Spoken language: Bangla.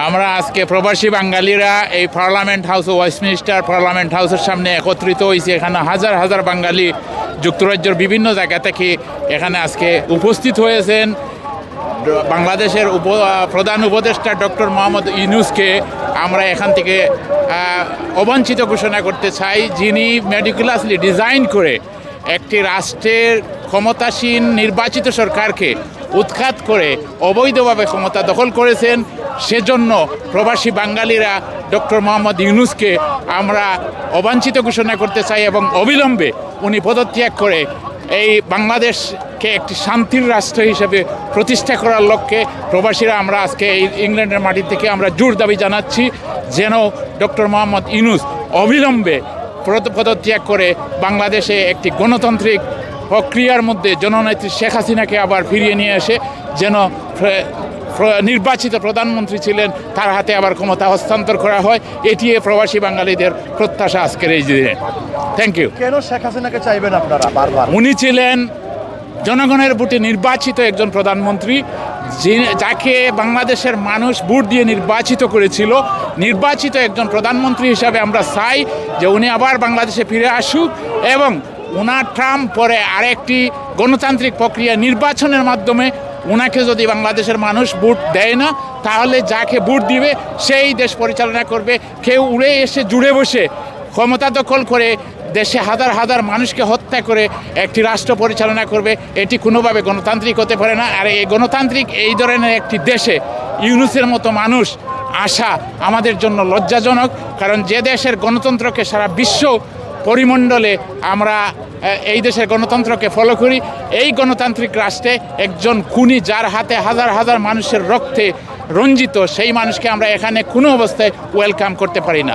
আমরা আজকে প্রবাসী বাঙালিরা এই পার্লামেন্ট হাউস ওয়েস্টমিনিস্টার পার্লামেন্ট হাউসের সামনে একত্রিত হয়েছে। এখানে হাজার হাজার বাঙালি যুক্তরাজ্যের বিভিন্ন জায়গা থেকে এখানে আজকে উপস্থিত হয়েছেন। বাংলাদেশের উপ প্রধান উপদেষ্টা ডক্টর মোহাম্মদ ইউনুসকে আমরা এখান থেকে অবাঞ্ছিত ঘোষণা করতে চাই। যিনি মেডিকুলাসলি ডিজাইন করে একটি রাষ্ট্রের ক্ষমতাসীন নির্বাচিত সরকারকে উৎখাত করে অবৈধভাবে ক্ষমতা দখল করেছেন। সেজন্য প্রবাসী বাঙালিরা ডক্টর মোহাম্মদ ইউনুসকে আমরা অবাঞ্ছিত ঘোষণা করতে চাই এবং অবিলম্বে উনি পদত্যাগ করে এই বাংলাদেশকে একটি শান্তির রাষ্ট্র হিসেবে প্রতিষ্ঠা করার লক্ষ্যে প্রবাসীরা আমরা আজকে এই ইংল্যান্ডের মাটি থেকে আমরা জোর দাবি জানাচ্ছি যেন ডক্টর মোহাম্মদ ইউনুস অবিলম্বে পদ- পদত্যাগ করে বাংলাদেশে একটি গণতান্ত্রিক প্রক্রিয়ার মধ্যে জননেত্রী শেখ হাসিনাকে আবার ফিরিয়ে নিয়ে এসে যেন নির্বাচিত প্রধানমন্ত্রী ছিলেন তার হাতে আবার ক্ষমতা হস্তান্তর করা হয়। এটি প্রবাসী বাঙালিদের প্রত্যাশা আজকের এই দিনে। থ্যাংক ইউ কেন শেখ হাসিনাকে চাইবেন আপনারা বারবার? উনি ছিলেন জনগণের ভোটে নির্বাচিত একজন প্রধানমন্ত্রী যাকে বাংলাদেশের মানুষ ভোট দিয়ে নির্বাচিত করেছিল। নির্বাচিত একজন প্রধানমন্ত্রী হিসাবে আমরা চাই যে উনি আবার বাংলাদেশে ফিরে আসুক এবং ওনার ট্রাম্প পরে আরেকটি গণতান্ত্রিক প্রক্রিয়া নির্বাচনের মাধ্যমে ওনাকে যদি বাংলাদেশের মানুষ ভোট দেয় না, তাহলে যাকে ভোট দিবে, সেই দেশ পরিচালনা করবে। কেউ উড়ে এসে জুড়ে বসে ক্ষমতা দখল করে দেশে হাজার হাজার মানুষকে হত্যা করে একটি রাষ্ট্র পরিচালনা করবে, এটি কোনোভাবে গণতান্ত্রিক হতে পারে না। আর এই গণতান্ত্রিক এই ধরনের একটি দেশে ইউনুসের মতো মানুষ আসা আমাদের জন্য লজ্জাজনক, কারণ যে দেশের গণতন্ত্রকে সারা বিশ্ব পরিমণ্ডলে আমরা এই দেশের গণতন্ত্রকে ফলো করি। এই গণতান্ত্রিক রাষ্ট্রে একজন খুনি যার হাতে হাজার হাজার মানুষের রক্তে রঞ্জিত, সেই মানুষকে আমরা এখানে কোনো অবস্থায় ওয়েলকাম করতে পারি না।